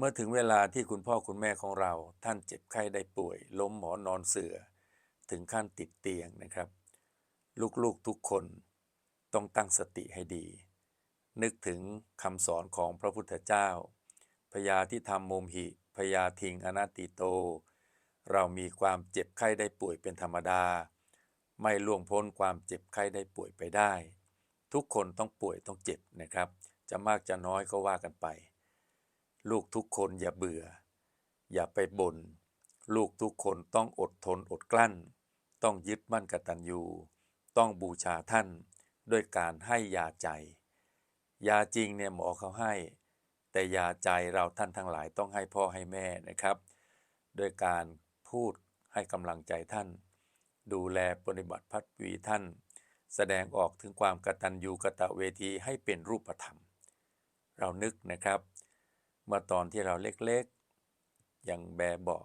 เมื่อถึงเวลาที่คุณพ่อคุณแม่ของเราท่านเจ็บไข้ได้ป่วย ล้มหมอนอนเสือถึงขั้นติดเตียงนะครับ ลูกๆทุกคนต้องตั้งสติให้ดี นึกถึงคำสอนของพระพุทธเจ้าพยาที่ทำโมมหิพยาทิงอนัตติโต เรามีความเจ็บไข้ได้ป่วยเป็นธรรมดา ไม่ล่วงพ้นความเจ็บไข้ได้ป่วยไปได้ ทุกคนต้องป่วยต้องเจ็บนะครับ จะมากจะน้อยก็ว่ากันไป ลูกทุกคนอย่าเบื่อ อย่าไปบน่นลูกทุกคนต้องอดทนอดกลั้น ต้องยึดมั่นกตัญญูต้องบูชาท่านด้วยการให้ยาใจ ยาจริงเนี่ยหมอเขาให้ แต่ยาใจเราท่านทั้งหลายต้องให้พ่อให้แม่นะครับ โดยการพูดให้กำลังใจท่าน ดูแลปฏิบัติพัดวีท่าน แสดงออกถึงความกตัญญูกตเวทีให้เป็นรูปธรรม เรานึกนะครับ เมื่อตอนที่เราเล็กๆอย่างแบเบา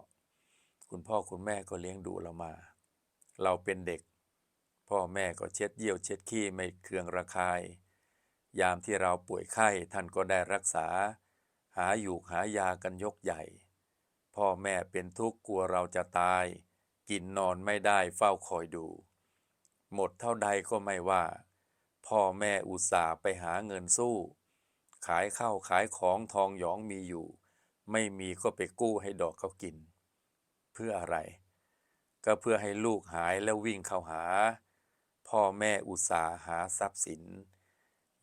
คุณพ่อคุณแม่ก็เลี้ยงดูเรามา เราเป็นเด็ก พ่อแม่ก็เช็ดเยี่ยวเช็ดขี้ไม่เคืองระคาย ยามที่เราป่วยไข้ท่านก็ได้รักษา หาอยู่หายากันยกใหญ่ พ่อแม่เป็นทุกข์กลัวเราจะตาย กินนอนไม่ได้เฝ้าคอยดู หมดเท่าใดก็ไม่ว่า พ่อแม่อุตส่าห์ไปหาเงินสู้ ขายข้าวขายของทองหยองมีอยู่ ไม่มีก็ไปกู้ให้ดอกเขากิน เพื่ออะไร ก็เพื่อให้ลูกหายแล้ววิ่งเข้าหา พ่อแม่อุตสาห์หาทรัพย์สิน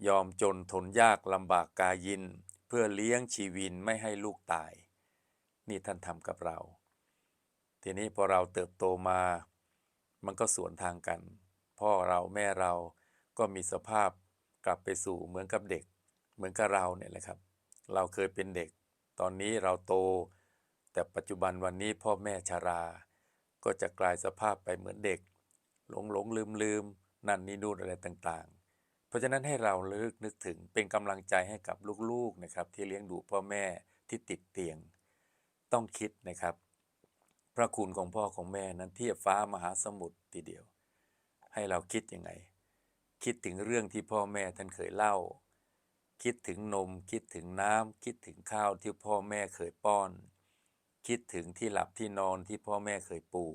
ยอมจนทนยากลำบากกายิน เพื่อเลี้ยงชีวินไม่ให้ลูกตาย นี่ท่านทำกับเรา ทีนี้พอเราเติบโตมา มันก็สวนทางกัน พ่อเราแม่เราก็มีสภาพกลับไปสู่เหมือนกับเด็ก เหมือนกับเราเนี่ยแหละครับ เราเคยเป็นเด็ก ตอนนี้เราโต แต่ปัจจุบันวันนี้พ่อแม่ชารา ก็จะกลายสภาพไปเหมือนเด็ก หลงหลงลืมลืมนั่นนี่นู่นอะไรต่างๆ เพราะฉะนั้นให้เราเลิกนึกถึงเป็นกำลังใจให้กับลูกๆนะครับ ที่เลี้ยงดูพ่อแม่ที่ติดเตียง ต้องคิดนะครับ พระคุณของพ่อของแม่นั้นเทียบฟ้ามหาสมุทรทีเดียว ให้เราคิดยังไง คิดถึงเรื่องที่พ่อแม่ท่านเคยเล่า คิดถึงนม คิดถึงน้ำคิดถึงข้าวที่พ่อแม่เคยป้อน คิดถึงที่หลับที่นอนที่พ่อแม่เคยปู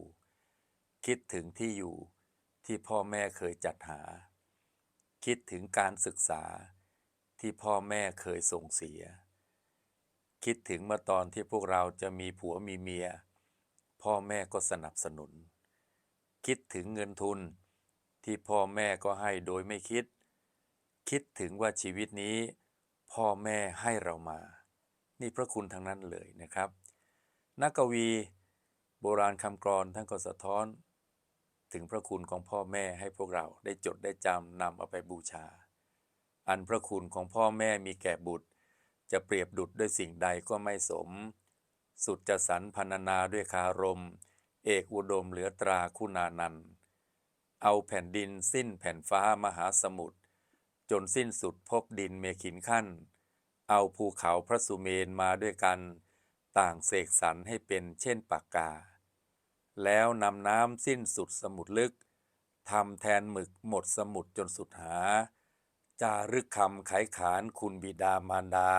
คิดถึงที่อยู่ที่พ่อแม่เคยจัดหา คิดถึงการศึกษาที่พ่อแม่เคยส่งเสีย คิดถึงเมื่อตอนที่พวกเราจะมีผัวมีเมีย พ่อแม่ก็สนับสนุน คิดถึงเงินทุนที่พ่อแม่ก็ให้โดยไม่คิด คิดถึงว่าชีวิตนี้พ่อแม่ให้เรามา นี่พระคุณทั้งนั้นเลยนะครับ นักกวีโบราณคำกรอนท่านก็สะท้อน ถึงพระคุณของพ่อแม่ให้พวกเราได้จดได้จำนำเอาไปบูชา อันพระคุณของพ่อแม่มีแก่บุตร จะเปรียบดุดด้วยสิ่งใดก็ไม่สม สุดจะสรรพันนาด้วยคารม เอกอุดมเหลือตราคุณานัน เอาแผ่นดินสิ้นแผ่นฟ้ามหาสมุทร จนสิ้นสุดพบดินเมขินขั้น เอาภูเขาพระสุเมนมาด้วยกัน ต่างเสกสรรให้เป็นเช่นปากกา แล้วนำน้ำสิ้นสุดสมุทรลึกทำแทนหมึกหมดสมุทรจนสุดหา จารึกคำไขขานคุณบิดามารดา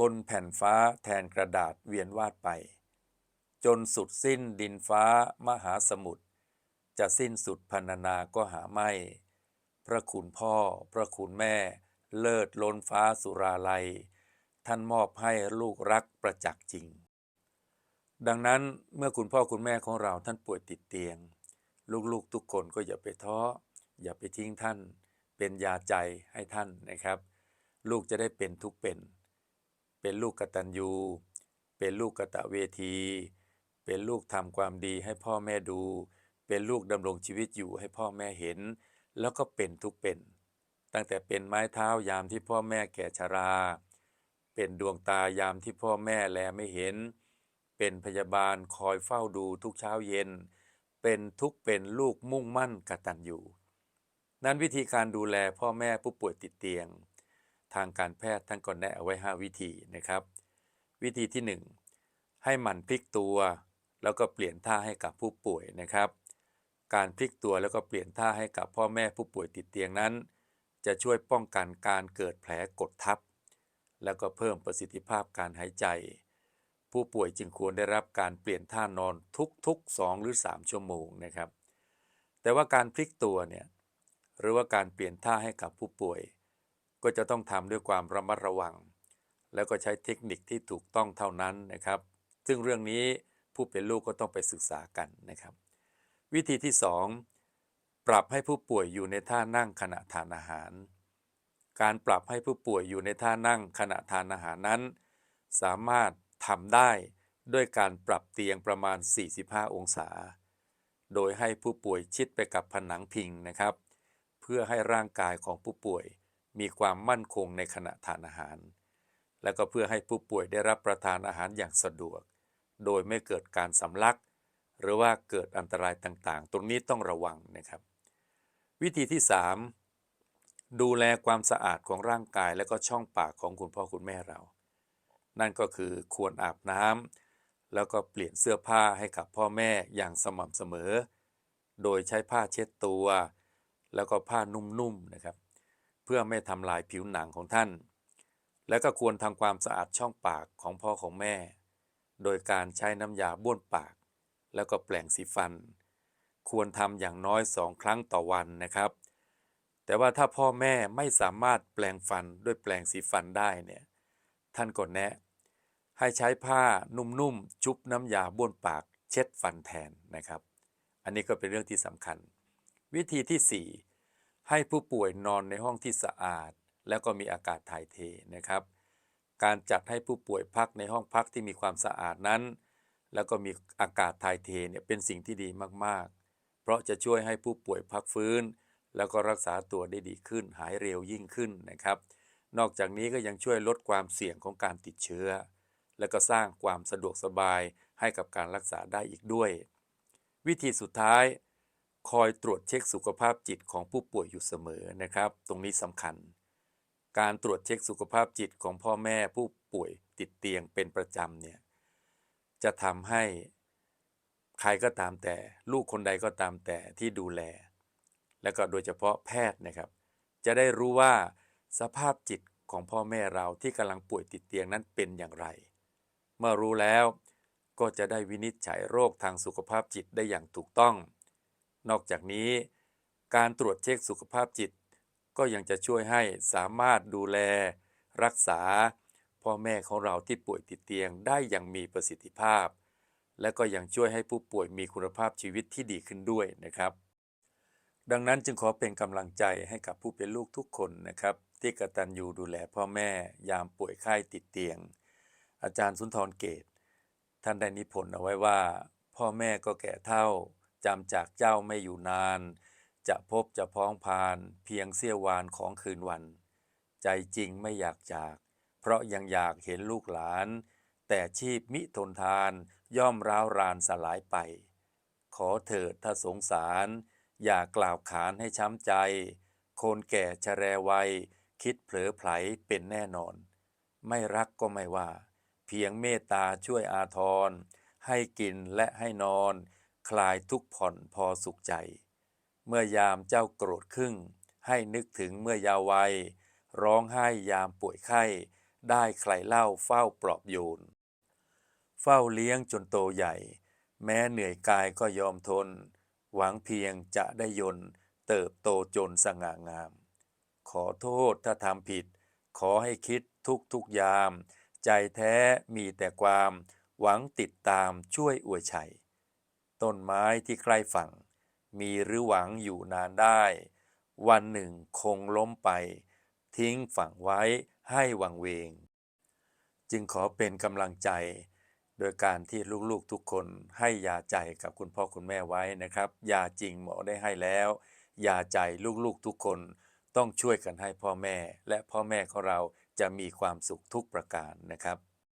บนแผ่นฟ้าแทนกระดาษเวียนวาดไป จนสุดสิ้นดินฟ้ามหาสมุทรจะสิ้นสุดพันนาก็หาไม่ พระคุณพ่อ พระคุณแม่ เลิศล้นฟ้าสุราลัย ท่านมอบให้ลูกรักประจักษ์จริง ดังนั้นเมื่อคุณพ่อคุณแม่ของเราท่านป่วยติดเตียง ลูกๆทุกคนก็อย่าไปท้ออย่าไปทิ้งท่าน เป็นยาใจให้ท่านนะครับ ลูกจะได้เป็นทุกเป็น เป็นลูกกตัญญูเป็นลูกกตะเวที เป็นลูกทำความดีให้พ่อแม่ดู เป็นลูกดำรงชีวิตอยู่ให้พ่อแม่เห็น แล้วก็เป็นทุกเป็น ตั้งแต่เป็นไม้เท้ายามที่พ่อแม่แก่ชรา เป็นดวงตายามที่พ่อแม่แลไม่เห็น เป็นพยาบาลคอยเฝ้าดูทุกเช้าเย็น เป็นทุกเป็นลูกมุ่งมั่นกตัญญูนั้นวิธีการดูแลพ่อแม่ผู้ป่วยติดเตียง ทางการแพทย์ท่านก็แนะเอาไว้ 5 วิธีนะครับ วิธีที่ 1 ให้หมั่นพลิกตัว แล้วก็เปลี่ยนท่าให้กับผู้ป่วยนะครับ การพลิกตัวแล้วก็เปลี่ยนท่าให้กับพ่อแม่ผู้ป่วยติดเตียงนั้น จะช่วยป้องกันการเกิดแผลกดทับ แล้วก็เพิ่มประสิทธิภาพการหายใจ ผู้ป่วยจึงควรได้รับการเปลี่ยนท่านอนทุกๆ 2 หรือ 3 ชั่วโมงนะครับ แต่ว่าการพลิกตัวเนี่ยหรือว่าการเปลี่ยนท่าให้กับผู้ป่วย ก็จะต้องทำด้วยความระมัดระวัง แล้วก็ใช้เทคนิคที่ถูกต้องเท่านั้นนะครับ ซึ่งเรื่องนี้ผู้เป็นลูกก็ต้องไปศึกษากันนะครับ วิธีที่ 2 ปรับให้ผู้ป่วยอยู่ในท่านั่งขณะทานอาหาร การปรับให้ผู้ป่วยอยู่ในท่านั่งขณะทานอาหารนั้น สามารถทำได้ด้วยการปรับเตียงประมาณ 45 องศา โดยให้ผู้ป่วยชิดไปกับผนังพิงนะครับ เพื่อให้ร่างกายของผู้ป่วยมีความมั่นคงในขณะทานอาหาร และก็เพื่อให้ผู้ป่วยได้รับประทานอาหารอย่างสะดวก โดยไม่เกิดการสำลัก หรือว่าเกิดอันตรายต่างๆ ตรงนี้ต้องระวังนะครับ วิธีที่ 3 ดูแลความสะอาดของร่างกายและก็ช่องปากของคุณพ่อคุณแม่เรา นั่นก็คือควรอาบน้ำแล้วก็เปลี่ยนเสื้อผ้าให้กับพ่อแม่อย่างสม่ำเสมอ โดยใช้ผ้าเช็ดตัว แล้วก็ผ้านุ่มๆนะครับ เพื่อไม่ทำลายผิวหนังของท่าน แล้วก็ควรทำความสะอาดช่องปากของพ่อของแม่ โดยการใช้น้ำยาบ้วนปาก แล้วก็แปรงสีฟัน ควรทำอย่างน้อยสองครั้งต่อวันนะครับ แต่ว่าถ้าพ่อแม่ไม่สามารถแปลงฟันด้วยแปลงสีฟันได้เนี่ยท่านก็แนะ ให้ใช้ผ้านุ่มๆชุบน้ำยาบ้วนปากเช็ดฟันแทนนะครับ อันนี้ก็เป็นเรื่องที่สำคัญ วิธีที่ 4 ให้ผู้ป่วยนอนในห้องที่สะอาด แล้วก็มีอากาศถ่ายเทนะครับ การจัดให้ผู้ป่วยพักในห้องพักที่มีความสะอาดนั้น แล้วก็มีอากาศถ่ายเทเนี่ยเป็นสิ่งที่ดีมากๆ เพราะจะช่วยให้ผู้ป่วยพักฟื้น แล้วก็รักษาตัวได้ดีขึ้น หายเร็วยิ่งขึ้นนะครับ นอกจากนี้ก็ยังช่วยลดความเสี่ยงของการติดเชื้อ และก็สร้างความสะดวกสบายให้กับการรักษาได้อีกด้วย วิธีสุดท้าย คอยตรวจเช็คสุขภาพจิตของผู้ป่วยอยู่เสมอนะครับ ตรงนี้สำคัญ การตรวจเช็คสุขภาพจิตของพ่อแม่ผู้ป่วยติดเตียงเป็นประจำเนี่ย จะทำให้ใครก็ตามแต่ ลูกคนใดก็ตามแต่ที่ดูแล และก็โดยเฉพาะแพทย์นะครับ จะได้รู้ว่าสภาพจิตของพ่อแม่เราที่กำลังป่วยติดเตียงนั้นเป็นอย่างไร เมื่อรู้แล้วก็จะได้วินิจฉัยโรคทางสุขภาพจิตได้อย่างถูกต้อง นอกจากนี้ การตรวจเช็คสุขภาพจิต ก็ยังจะช่วยให้สามารถดูแล รักษา พ่อแม่ของเราที่ป่วยติดเตียงได้อย่างมีประสิทธิภาพ และก็ยังช่วยให้ผู้ป่วยมีคุณภาพชีวิตที่ดีขึ้นด้วยนะครับ ดังนั้นจึงขอเป็นกำลังใจให้กับผู้เป็นลูกทุกคนนะครับ ที่กตัญญูดูแลพ่อแม่ยามป่วยไข้ติดเตียง อาจารย์สุนทรเกต ท่านได้นิพนธ์เอาไว้ว่า พ่อแม่ก็แก่เท่าจำจากเจ้าไม่อยู่นาน จะพบจะพ้องพาน เพียงเสี้ยววานของคืนวัน ใจจริงไม่อยากจาก เพราะยังอยากเห็นลูกหลาน แต่ชีพมิทนทานย่อมร้าวรานสลายไป ขอเถิดถ้าสงสาร อย่ากล่าวขานให้ช้ำใจ คนแก่ชะแรวัย คิดเผลอไผลเป็นแน่นอน ไม่รักก็ไม่ว่า เพียงเมตตาช่วยอาทร ให้กินและให้นอน คลายทุกผ่อนพอสุขใจ เมื่อยามเจ้าโกรธครึ่งให้นึกถึงเมื่อยาววัย ร้องไห้ยามป่วยไข้ ได้ใครเล่าเฝ้าปลอบโยน เฝ้าเลี้ยงจนโตใหญ่ แม้เหนื่อยกายก็ยอมทน หวังเพียงจะได้ยนต์เติบโตจนสง่างาม ขอโทษถ้าทำผิด ขอให้คิดทุกทุกยาม ใจแท้มีแต่ความ หวังติดตามช่วยอวยชัย ต้นไม้ที่ใกล้ฝั่ง มีหรือหวังอยู่นานได้ วันหนึ่งคงล้มไป ทิ้งฝั่งไว้ ให้วังเวง จึงขอเป็นกำลังใจ โดยการที่ลูกๆทุกคนให้ยาใจกับคุณพ่อคุณแม่ไว้นะครับ ยาจริงหมอได้ให้แล้ว ยาใจลูกๆทุกคนต้องช่วยกันให้พ่อแม่ และพ่อแม่ของเราจะมีความสุขทุกประการนะครับ